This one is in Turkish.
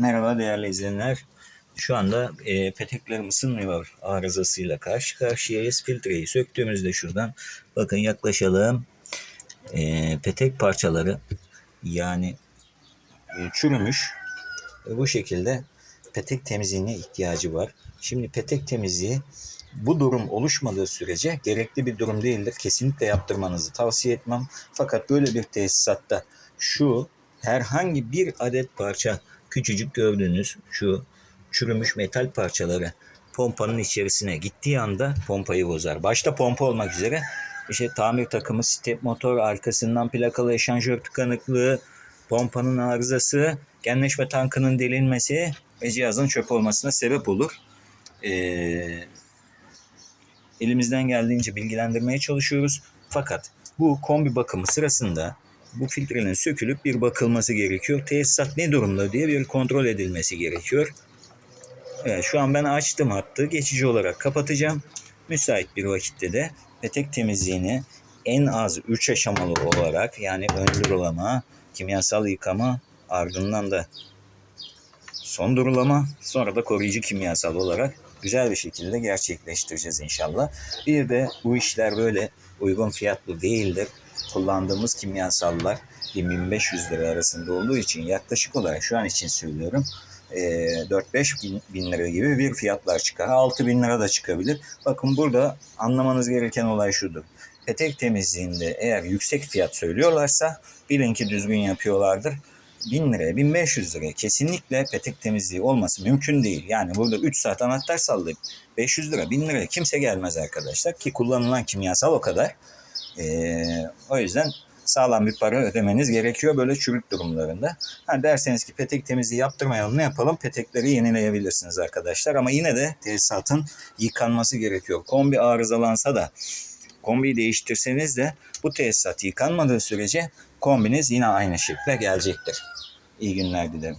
Merhaba değerli izleyenler. Şu anda e, peteklerim ısınmıyor arızasıyla karşı karşıyayız. Filtreyi söktüğümüzde şuradan bakın yaklaşalım. E, petek parçaları yani e, çürümüş. E, bu şekilde petek temizliğine ihtiyacı var. Şimdi petek temizliği bu durum oluşmadığı sürece gerekli bir durum değildir. Kesinlikle yaptırmanızı tavsiye etmem. Fakat böyle bir tesisatta şu herhangi bir adet parça küçücük gördüğünüz şu çürümüş metal parçaları pompanın içerisine gittiği anda pompayı bozar. Başta pompa olmak üzere işte tamir takımı, step motor, arkasından plakalı eşanjör tıkanıklığı, pompanın arızası, genleşme tankının delinmesi ve cihazın çöp olmasına sebep olur. Ee, elimizden geldiğince bilgilendirmeye çalışıyoruz. Fakat bu kombi bakımı sırasında bu filtrenin sökülüp bir bakılması gerekiyor. Tesisat ne durumda diye bir kontrol edilmesi gerekiyor. Evet, şu an ben açtım hattı. Geçici olarak kapatacağım. Müsait bir vakitte de petek temizliğini en az 3 aşamalı olarak yani ön durulama, kimyasal yıkama ardından da son durulama sonra da koruyucu kimyasal olarak güzel bir şekilde gerçekleştireceğiz inşallah. Bir de bu işler böyle uygun fiyatlı değildir. Kullandığımız kimyasallar 1500 lira arasında olduğu için yaklaşık olarak şu an için söylüyorum e, 4-5 bin, bin lira gibi bir fiyatlar çıkar. 6 bin lira da çıkabilir. Bakın burada anlamanız gereken olay şudur. Petek temizliğinde eğer yüksek fiyat söylüyorlarsa bilin ki düzgün yapıyorlardır. 1000 liraya 1500 liraya kesinlikle petek temizliği olması mümkün değil. Yani burada 3 saat anahtar sallayıp 500 lira 1000 liraya kimse gelmez arkadaşlar ki kullanılan kimyasal o kadar. Ee, o yüzden sağlam bir para ödemeniz gerekiyor böyle çürük durumlarında. Ha derseniz ki petek temizliği yaptırmayalım ne yapalım? Petekleri yenileyebilirsiniz arkadaşlar ama yine de tesisatın yıkanması gerekiyor. Kombi arızalansa da kombiyi değiştirseniz de bu tesisat yıkanmadığı sürece kombiniz yine aynı şekilde gelecektir. İyi günler dilerim.